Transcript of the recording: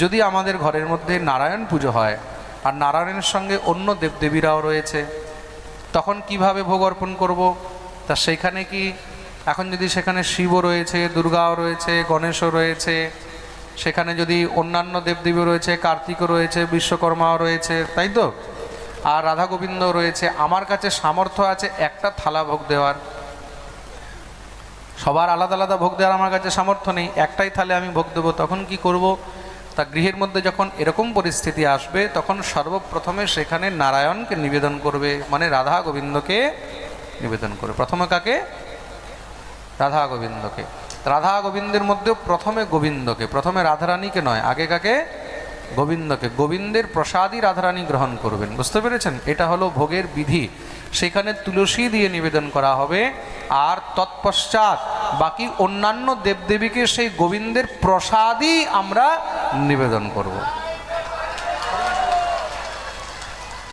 যদি আমাদের ঘরের মধ্যে নারায়ণ পুজো হয় আর নারায়ণের সঙ্গে অন্য দেবদেবীরাও রয়েছে, তখন কীভাবে ভোগ অর্পণ করব? তা সেখানে কি, এখন যদি সেখানে শিবও রয়েছে, দুর্গাও রয়েছে, গণেশও রয়েছে, সেখানে যদি অন্যান্য দেবদেবী রয়েছে, কার্তিকও রয়েছে, বিশ্বকর্মাও রয়েছে, তাই তো? আর রাধা গোবিন্দ রয়েছে, আমার কাছে সামর্থ্য আছে একটা থালা ভোগ দেওয়ার। সবার আলাদা আলাদা ভোগ দেওয়ার আমার কাছে সামর্থ্য নেই, একটাই থালে আমি ভোগ দেবো, তখন কি করব? তা গৃহের মধ্যে যখন এরকম পরিস্থিতি আসবে, তখন সর্বপ্রথমে সেখানে নারায়ণকে নিবেদন করবে মানে রাধা গোবিন্দকে নিবেদন করবে। প্রথমে কাকে? রাধা গোবিন্দকে। রাধা গোবিন্দের মধ্যেও প্রথমে গোবিন্দকে, প্রথমে রাধারানীকে নয়, আগে কাকে? গোবিন্দকে। গোবিন্দের প্রসাদই রাধারানী গ্রহণ করবেন। বুঝতে পেরেছেন? এটা হলো ভোগের বিধি। সেখানে তুলসী দিয়ে নিবেদন করা হবে। আর তৎপশ্চাৎ বাকি অন্যান্য দেবদেবীকে সেই গোবিন্দের প্রসাদই আমরা নিবেদন করব।